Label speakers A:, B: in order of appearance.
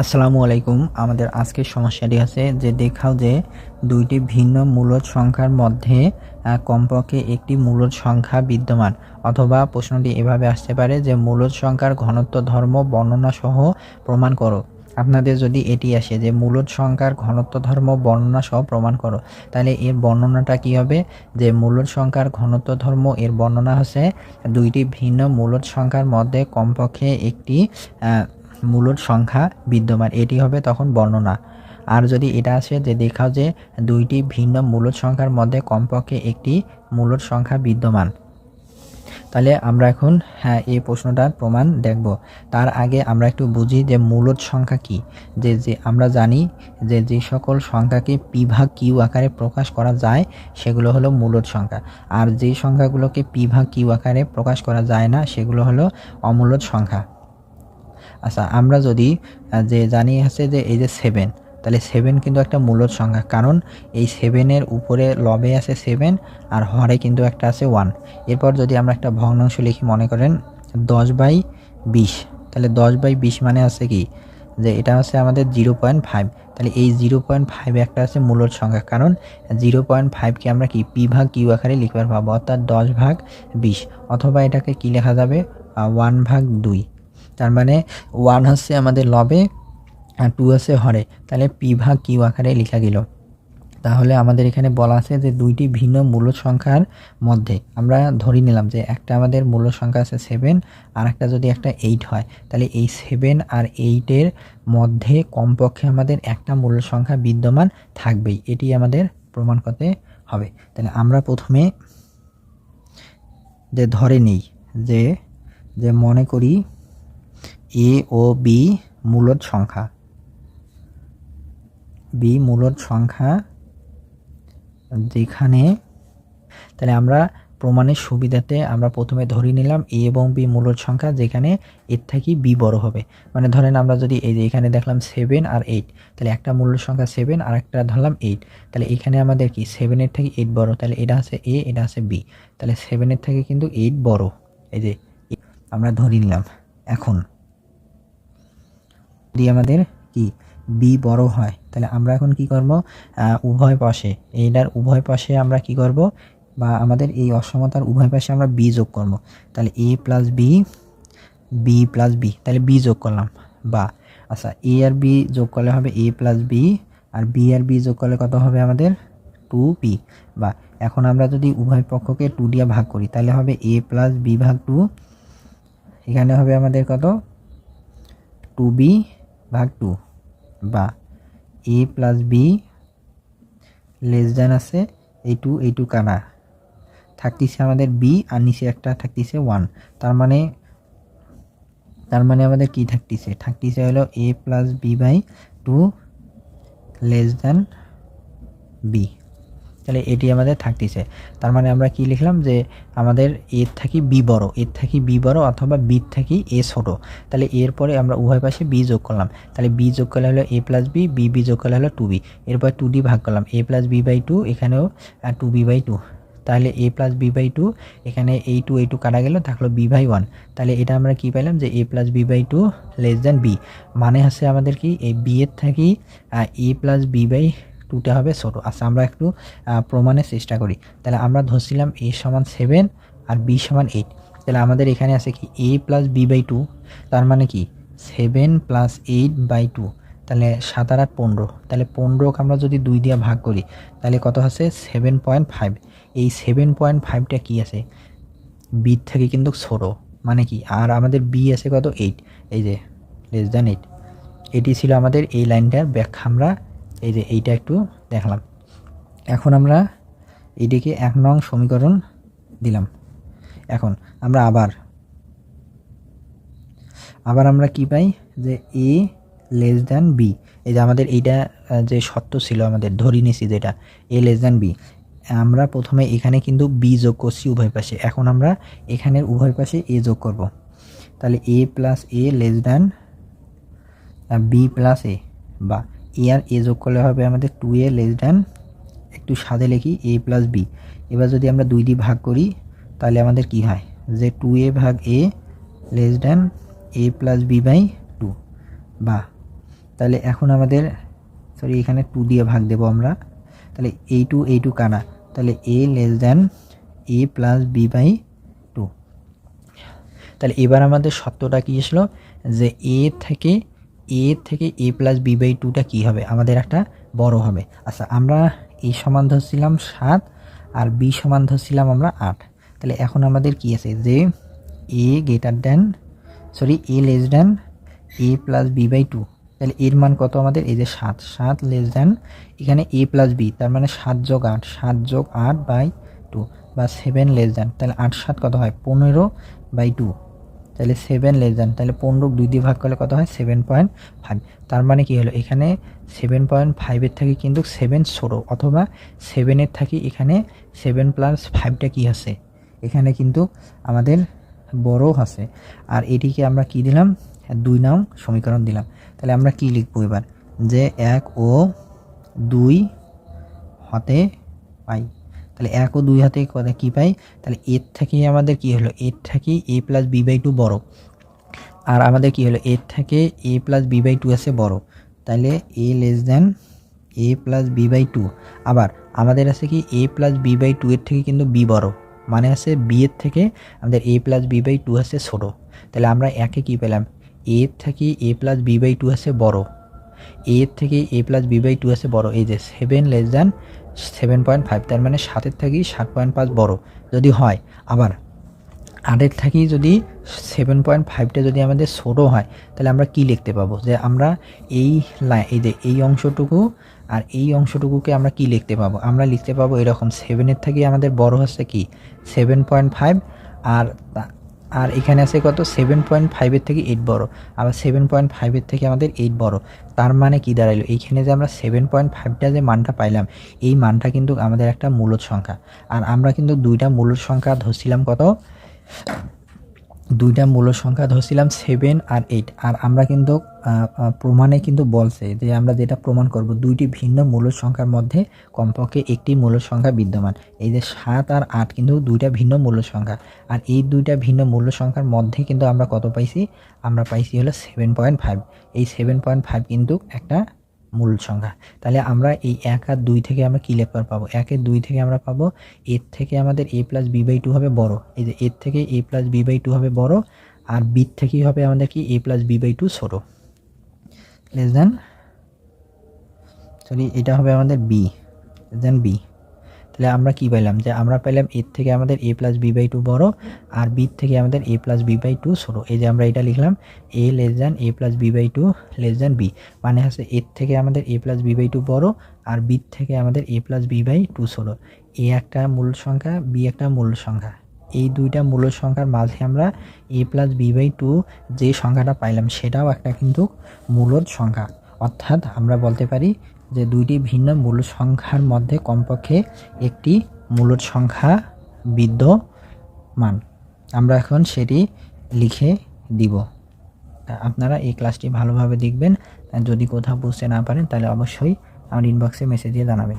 A: আসসালামু আলাইকুম। আমাদের আজকের সমস্যাটি আছে যে দেখাও যে দুইটি ভিন্ন মূলদ সংখ্যার মধ্যে কমপক্ষে একটি মূলদ সংখ্যা বিদ্যমান। অথবা প্রশ্নটি এভাবে আসতে পারে যে মূলদ সংখ্যার ঘনত্ব, ধর্ম, বর্ণনা সহ প্রমাণ করো। আপনাদের যদি এটি আসে যে মূলদ সংখ্যার ঘনত্ব, ধর্ম, বর্ণনা সহ প্রমাণ করো, তাহলে এর বর্ণনাটা কি হবে? যে মূলদ সংখ্যার ঘনত্ব, ধর্ম, এর বর্ণনা হচ্ছে দুইটি ভিন্ন মূলদ সংখ্যার মধ্যে কমপক্ষে একটি মূলদ সংখ্যা বিদ্যমান, এটি হবে তখন বর্ণনা। আর যদি এটা আসে, যে দেখাও যে দুইটি ভিন্ন মূলদ সংখ্যার মধ্যে কমপক্ষে একটি মূলদ সংখ্যা বিদ্যমান। তাহলে আমরা এখন হ্যাঁ এই প্রশ্নটার প্রমাণ দেখব। তার আগে আমরা একটু বুঝি যে মূলদ সংখ্যা কি। যে যে আমরা জানি যে যে সকল সংখ্যাকে পি ভাগ কিউ আকারে প্রকাশ করা যায়, সেগুলো হলো মূলদ সংখ্যা। আর যে সংখ্যাগুলোকে পি ভাগ কিউ আকারে প্রকাশ করা যায় না, সেগুলো হলো অমূলদ সংখ্যা। আচ্ছা আমরা যদি যে জানি আছে যে এই যে সেভেন তাহলে সেভেন কিন্তু একটা মূলদ সংখ্যা, কারণ এই সেভেনের উপরে লবে আছে সেভেন আর হরে কিন্তু একটা আছে ওয়ান এরপর যদি আমরা একটা ভগ্নাংশ লিখি, মনে করেন দশ বাই বিশ, তাহলে দশ বাই বিশ মানে আছে কি? যে এটা হচ্ছে আমাদের জিরো পয়েন্ট ফাইভ, তাহলে এই জিরো পয়েন্ট ফাইভ একটা আছে মূলদ সংখ্যা, কারণ জিরো পয়েন্ট ফাইভকে আমরা কি পি ভাগ কিউ আকারে লিখবার পাবো, অর্থাৎ দশ ভাগ বিশ, অথবা এটাকে কি লেখা যাবে ওয়ান ভাগ দুই। তার মানে ওয়ান হচ্ছে আমাদের লবে আর টু আছে হরে। তাহলে পি ভাগ কিউ আকারে লেখা গেল। তাহলে আমাদের এখানে বলা আছে যে দুইটি ভিন্ন মূল সংখ্যার মধ্যে। আমরা ধরে নিলাম যে একটা আমাদের মূল সংখ্যা আছে সেভেন আর একটা যদি একটা এইট হয়, তাহলে এই সেভেন আর এইটের মধ্যে কমপক্ষে আমাদের একটা মূল সংখ্যা বিদ্যমান থাকবেই। এটি আমাদের প্রমাণ করতে হবে। তাহলে আমরা প্রথমে যে ধরে নিই, যে যে মনে করি এ ও বি মূলদ সংখ্যা। বি মূলদ সংখ্যা যেখানে তাহলে আমরা প্রমাণের সুবিধাতে আমরা প্রথমে ধরে নিলাম এ এবং বি মূলদ সংখ্যা যেখানে এর থেকে বি বড় হবে। মানে ধরেন আমরা যদি এই যে এখানে দেখলাম সেভেন আর এইট তাহলে একটা মূল সংখ্যা সেভেন আর একটা ধরলাম এইট তাহলে এখানে আমাদের কি? সেভেনের থেকে এইট বড়, তাহলে এটা আছে এ, এটা আছে বি। তাহলে সেভেনের থেকে কিন্তু এইট বড়। এই যে আমরা ধরে নিলাম। এখন যদি আমাদের কি বি বড় হয়, তাহলে আমরা এখন কি করব? উভয় পাশে। এইটার উভয় পাশে আমরা কি করব? বা আমাদের এই অসমতার উভয় পাশে আমরা বি যোগ করব। তাহলে A plus B B plus B তাহলে বি যোগ করলাম। বা আচ্ছা এ আর বি যোগ করলে হবে এ প্লাস বি আর বি আর বি যোগ করলে কত হবে আমাদের? টু বি বা, এখন আমরা যদি উভয় পক্ষকে টু দিয়ে ভাগ করি, তাহলে হবে এ প্লাস বি ভাগ টু এখানে হবে আমাদের কত? টু বি ভাগ টু বা A plus B less than আছে এই টু এই টু কানা। থাকতেছে আমাদের বি আর নিচে একটা থাকতেছে ওয়ান। তার মানে তার মানে আমাদের কি থাকতেছে? থাকতেছে হলো A plus B by two less than B. তাহলে এটি আমাদের থাকতেছে। তার মানে আমরা কি লিখলাম যে আমাদের এর থাকি বি বড়, এর থাকি বি বড় অথবা বির থাকি এ ছোট। তাহলে এরপরে আমরা উভয় পাশে বি যোগ করলাম। তাহলে বি যোগ করলে হলো A plus B B B যোগ করলে হলো টু বি। এরপর টু ডি ভাগ করলাম। A plus B by two, এখানেও টু বি বাই টু। তাহলে A plus B by two, এখানে এই টু এই টু কাটা গেল, থাকল বি বাই ওয়ান। তাহলে এটা আমরা কি পেলাম যে A plus B by two less than B. মানে হচ্ছে আমাদের কি, এই বি এর থাকি এ প্লাস বি বাই টুটা হবে ছোটো আচ্ছা আমরা একটু প্রমাণের চেষ্টা করি। তাহলে আমরা ধরছিলাম এ সমান সেভেন আর বি সমান এইট তাহলে আমাদের এখানে আছে কি A plus B by two তার মানে কি seven plus eight by two তাহলে সাত আর আট পনেরো। তাহলে পনেরোকে আমরা যদি দুই দিয়ে ভাগ করি, তাহলে কত আছে? সেভেন পয়েন্ট ফাইভ এই সেভেন পয়েন্ট ফাইভটা কী আছে? বির থেকে কিন্তু ছোটো। মানে কি, আর আমাদের বি আছে কত? এইট এই যে লেস দ্যান এইট এটি ছিল আমাদের এই লাইনটার ব্যাখ্যা। আমরা এই যে এইটা একটু দেখলাম। এখন আমরা এইটিকে এক নং সমীকরণ দিলাম। এখন আমরা আবার আবার আমরা কি পাই? যে এ লেস দ্যান বি এই যে আমাদের এইটা যে সত্য ছিল আমাদের, ধরি নিছি যেটা এ লেস দ্যান বি আমরা প্রথমে এখানে কিন্তু বি যোগ করছি উভয় পাশে। এখন আমরা এখানের উভয় পাশে এ যোগ করব। তাহলে A plus A less than B plus A বা এ আর এ যোগ করলে হবে আমাদের টু এ লেস দ্যান একটু সাদে লিখি এ প্লাস বি এবার যদি আমরা দুই দিয়ে ভাগ করি, তাহলে আমাদের কি হয়? যে টু এ ভাগ A less than A plus B by two বা, তাহলে এখন আমাদের সরি এখানে টু দিয়ে ভাগ দেবো আমরা। তাহলে এই টু এই টু কানা। তাহলে A less than A plus B by two তাহলে এবার আমাদের সত্যটা কী এসলো? যে এ থেকে এ থেকে এ প্লাস বি বাই টুটা কী হবে? আমাদের একটা বড় হবে। আচ্ছা আমরা এই সমান ধরছিলাম সাত আর বি সমান ধরছিলাম আমরা আট। তাহলে এখন আমাদের কি আছে? যে A greater than sorry A less than A plus B by two. তাহলে এর মান কত আমাদের? এই যে সাত। সাত লেস দেন এখানে এ প্লাস বি, তার মানে সাত যোগ আট। সাত যোগ আট বাই টু বা সেভেন লেস দেন তাহলে আট সাত কত হয়? পনেরো বাই টু। তাহলে সেভেন লেস দেন তাহলে পনেরো দুই দিয়ে ভাগ করলে কত হয়? সেভেন পয়েন্ট ফাইভ তার মানে কি হলো? এখানে সেভেন পয়েন্ট ফাইভের থেকে কিন্তু সেভেন ছোটো অথবা সেভেনের থাকি এখানে সেভেন প্লাস ফাইভটা কী আছে? এখানে কিন্তু আমাদের বড় আছে। আর এটিকে আমরা কি দিলাম? দুই নাম সমীকরণ দিলাম। তাহলে আমরা কি লিখব এবার? যে এক ও দুই হতে পাই। তাহলে এক ও দুই হাতে কথা কী পাই? তাহলে এর থেকে আমাদের কি হলো? এর থেকে A plus B by two বড়ো। আর আমাদের কি হলো? এর থেকে A plus B by two আছে বড়ো। তাহলে A less than A plus B by two আবার আমাদের আছে কি? A plus B by two এর থেকে কিন্তু বি বড়ো। মানে আছে বি এর থেকে আমাদের A plus B by two আছে ছোটো। তাহলে আমরা একে কি পেলাম? এর থেকে A plus B by two আছে বড়। এর থেকে A plus B by two আছে বড়ো। এই যে seven less than seven point five, তার মানে সাতের থেকেই সাত পয়েন্ট পাঁচ বড়ো। যদি হয়, আবার আটের থাকি যদি সেভেন পয়েন্ট ফাইভটা যদি আমাদের ছোটো হয়, তাহলে আমরা কি লিখতে পাবো? যে আমরা এই লাই এই যে, এই অংশটুকু আর এই অংশটুকুকে আমরা কি লিখতে পাবো? আমরা লিখতে পাবো এরকম। সেভেনের থেকে আমাদের বড় হচ্ছে কি? সেভেন পয়েন্ট ফাইভ আর আর এখানে আছে কত? সেভেন পয়েন্ট ফাইভের থেকে এইট বড়। আবার সেভেন পয়েন্ট ফাইভের থেকে আমাদের এইট বড়। তার মানে কি দাঁড়াইলো? এইখানে যে আমরা সেভেন পয়েন্ট ফাইভটা যে মানটা পাইলাম, এই মানটা কিন্তু আমাদের একটা মূলত সংখ্যা। আর আমরা কিন্তু দুইটা মূলত সংখ্যা ধরছিলাম কত? দুইটা মূল সংখ্যা ধরছিলাম সেভেন আর এইট আর আমরা কিন্তু প্রমাণে কিন্তু বলছে যে আমরা যেটা প্রমাণ করব, দুইটি ভিন্ন মূল সংখ্যার মধ্যে কমপক্ষে একটি মূল সংখ্যা বিদ্যমান। এই যে সাত আর আট কিন্তু দুইটা ভিন্ন মূল সংখ্যা। আর এই দুইটা ভিন্ন মূল সংখ্যার মধ্যে কিন্তু আমরা কত পাইছি? আমরা পাইছি হলো সেভেন পয়েন্ট ফাইভ এই সেভেন পয়েন্ট ফাইভ কিন্তু একটা মূল সংখ্যা। তাহলে আমরা এই এক আর দুই থেকে আমরা কী লেখবার পাবো? একের দুই থেকে আমরা পাবো, এর থেকে আমাদের A plus B by two হবে বড়। এই যে এর থেকে A plus B by two হবে বড়, আর বির থেকেই হবে আমাদের কি? A plus B by two ছোটো। লেস দেন সরি এটা হবে আমাদের বি লেস দেন বি তাহলে আমরা কি পাইলাম? যে আমরা পেলাম এর থেকে আমাদের A plus B by two বড়ো আর বির থেকে আমাদের A plus B by two ছোটো। এই যে আমরা এটা লিখলাম A less than A plus B by two less than B মানে হচ্ছে এর থেকে আমাদের A plus B by two বড়ো আর বির থেকে আমাদের A plus B by two ছোটো। এ একটা মূল সংখ্যা বি একটা মূল সংখ্যা। এই দুইটা মূল সংখ্যার মাঝে আমরা A plus B by two যে সংখ্যাটা পাইলাম সেটাও একটা কিন্তু মূলদ সংখ্যা। অর্থাৎ আমরা বলতে পারি যে দুইটি ভিন্ন মূল সংখ্যার মধ্যে কমপক্ষে একটি মূল সংখ্যা বিদ্যমান। আমরা এখন সেটি লিখে দিব। আপনারা এই ক্লাসটি ভালোভাবে দেখবেন। যদি কোথাও বুঝতে না পারেন, তাহলে অবশ্যই আমার ইনবক্সে মেসেজ দিয়ে জানাবেন।